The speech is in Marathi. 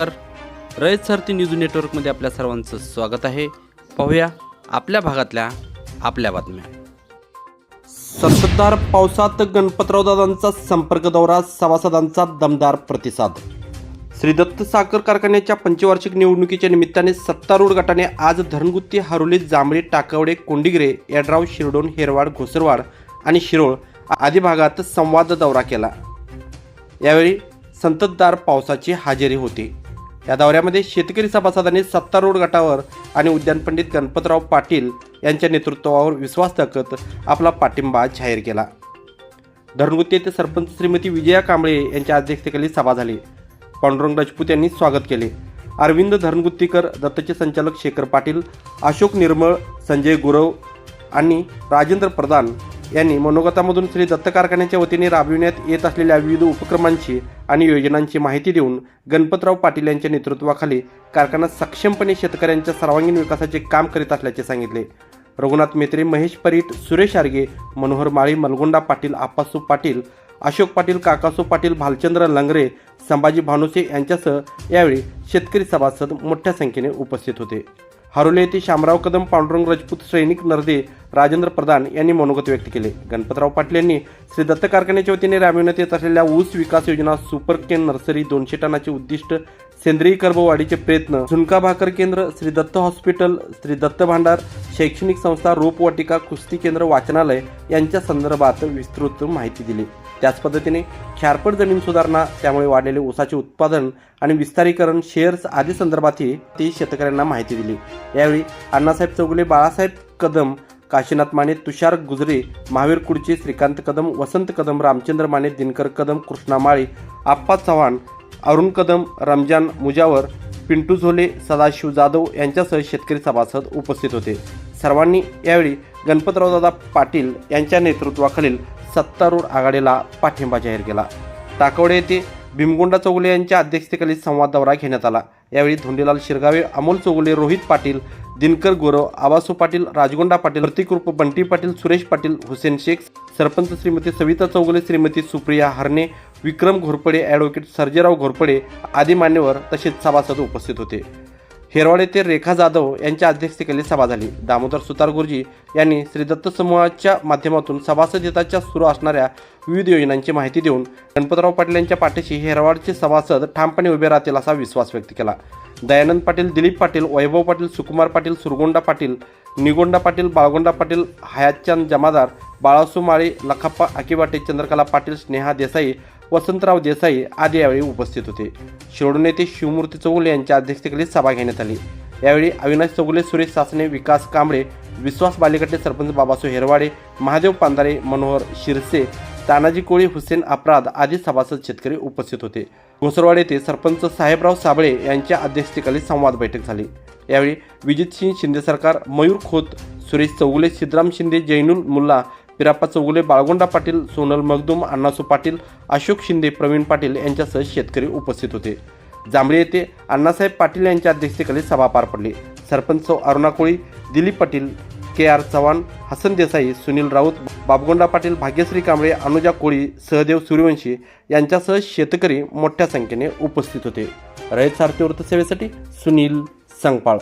तर रयत सारथी न्यूज नेटवर्कमध्ये आपल्या सर्वांचं स्वागत आहे. पाहूया आपल्या भागातल्या आपल्या बातम्या. संततधार पावसात गणपतराव दादांचा संपर्क दौरा सभासदांचा दमदार प्रतिसाद. श्री दत्त साखर कारखान्याच्या पंचवार्षिक निवडणुकीच्या निमित्ताने सत्तारूढ गटाने आज धरणगुत्ती हरोली जांभळी टाकवडे कोंडिगरे यड्राव शिरडोन हेरवाड घोसरवाड आणि शिरोळ आदी भागात संवाद दौरा केला. यावेळी संततधार पावसाची हजेरी होती. या दौऱ्यामध्ये शेतकरी सभासदांनी सत्ता रोड गटावर आणि उद्यान पंडित गणपतराव पाटील यांच्या नेतृत्वावर विश्वास दाखवत आपला पाठिंबा जाहीर केला. धरणगुत्ती येथे सरपंच श्रीमती विजया कांबळे यांच्या अध्यक्षतेखाली सभा झाली. पांडुरंग राजपूत यांनी स्वागत केले. अरविंद धरणगुत्तीकर दत्तचे संचालक शेखर पाटील अशोक निर्मळ संजय गुरव आणि राजेंद्र प्रधान यांनी मनोगतामधून श्री दत्त कारखान्याच्या वतीने राबविण्यात येत असलेल्या विविध उपक्रमांची आणि योजनांची माहिती देऊन गणपतराव पाटील यांच्या नेतृत्वाखाली कारखाना सक्षमपणे शेतकऱ्यांच्या सर्वांगीण विकासाचे काम करीत असल्याचे सांगितले. रघुनाथ मेत्रे महेश परीट सुरेश आर्गे मनोहर माळी मलगोंडा पाटील आप्पासू पाटील अशोक पाटील काकासू पाटील भालचंद्र लंगरे संभाजी भानुसे यांच्यासह यावेळी शेतकरी सभासद मोठ्या संख्येने उपस्थित होते. हरोले येथे शामराव कदम पांडुरंग राजपूत सैनिक नरदे राजेंद्र प्रधान यांनी मनोगत व्यक्त केले. गणपतराव पाटील यांनी श्री दत्त कारखान्याच्या वतीने राबविण्यात येत असलेल्या ऊस विकास योजना सुपर केन नर्सरी दोनशे टनाचे उद्दिष्ट सेंद्रिय कर्बवाढीचे प्रयत्न झुणका भाकर केंद्र श्री दत्त हॉस्पिटल श्री दत्त भांडार शैक्षणिक संस्था रोपवाटिका कुस्ती केंद्र वाचनालय यांच्या संदर्भात विस्तृत माहिती दिली. त्याच पद्धतीने ख्यारपड जमीन सुधारणा त्यामुळे वाढलेले ऊसाचे उत्पादन आणि विस्तारीकरण शेअर्स आदी संदर्भातही ती शेतकऱ्यांना माहिती दिली. यावेळी अण्णासाहेब चौगुले बाळासाहेब कदम काशीनाथ माने तुषार गुजरे महावीर कुडचे श्रीकांत कदम वसंत कदम रामचंद्र माने दिनकर कदम कृष्णा माळी आप्पा चव्हाण अरुण कदम रमजान मुजावर पिंटू झोले सदाशिव जाधव यांच्यासह शेतकरी सभासद उपस्थित होते. सर्वांनी यावेळी गणपतरावदादा पाटील यांच्या नेतृत्वाखालील सत्तारूढ आघाडीला पाठिंबा जाहीर केला. टाकवडे येथे भीमगोंडा चौगुले यांच्या अध्यक्षतेखाली संवाद दौरा घेण्यात आला. यावेळी धोंडीलाल शिरगावे अमोल चौगुले रोहित पाटील दिनकर गोरव आबासू पाटील राजगोंडा पाटील प्रतिकृप बंटी पाटील सुरेश पाटील हुसेन शेख सरपंच श्रीमती सविता चौगुले श्रीमती सुप्रिया हरणे विक्रम घोरपडे ॲडव्होकेट सर्जेराव घोरपडे आदी मान्यवर तसेच सभासद उपस्थित होते. हेरवाडे येथे रेखा जाधव यांच्या अध्यक्षतेखाली सभा झाली. दामोदर सुतार गुरुजी यांनी श्री दत्त समूहाच्या माध्यमातून सभासद हिताच्या सुरू असणाऱ्या विविध योजनांची माहिती देऊन गणपतराव पाटील यांच्या पाठीशी हेरवाडचे सभासद ठामपणे उभे राहतील असा विश्वास व्यक्त केला. दयानंद पाटील दिलीप पाटील वैभव पाटील सुकुमार पाटील सुरगोंडा पाटील निगोंडा पाटील बाळगोंडा पाटील हयातचंद जमादार बाळासू माळी लखाप्पा आकिवाटे चंद्रकला पाटील स्नेहा देसाई वसंतराव देसाई आदी यावेळी उपस्थित होते. शिरोड नेते शिवमूर्ती चौगुले यांच्या अध्यक्षतेखाली सभा घेण्यात आली. यावेळी अविनाश चौगुले सुरेश सासने विकास कांबळे विश्वास बालेकटे सरपंच बाबासो हेरवाडे महादेव पांधारे मनोहर शिरसे तानाजी कोळी हुसेन अपराध आदी सभासद शेतकरी उपस्थित होते. घोसरवाड येथे सरपंच साहेबराव साबळे यांच्या अध्यक्षतेखाली संवाद बैठक झाली. यावेळी विजितसिंह शिंदे सरकार मयूर खोत सुरेश चौगुले सिद्धराम शिंदे जैनुल मुल्ला पिराप्पा चौगुले बाळगोंडा पाटील सोनल मगदूम अण्णासू पाटील अशोक शिंदे प्रवीण पाटील यांच्यासह शेतकरी उपस्थित होते. जांभळी येथे अण्णासाहेब पाटील यांच्या अध्यक्षतेखाली सभा पार पडली. सरपंच अरुणा कोळी दिलीप पाटील के आर चव्हाण हसन देसाई सुनील राऊत बाबगोंडा पाटील भाग्यश्री कांबळे अनुजा कोळी सहदेव सूर्यवंशी यांच्यासह शेतकरी मोठ्या संख्येने उपस्थित होते. रयत सारथी वृत्तसेवेसाठी सुनील संगपाळ.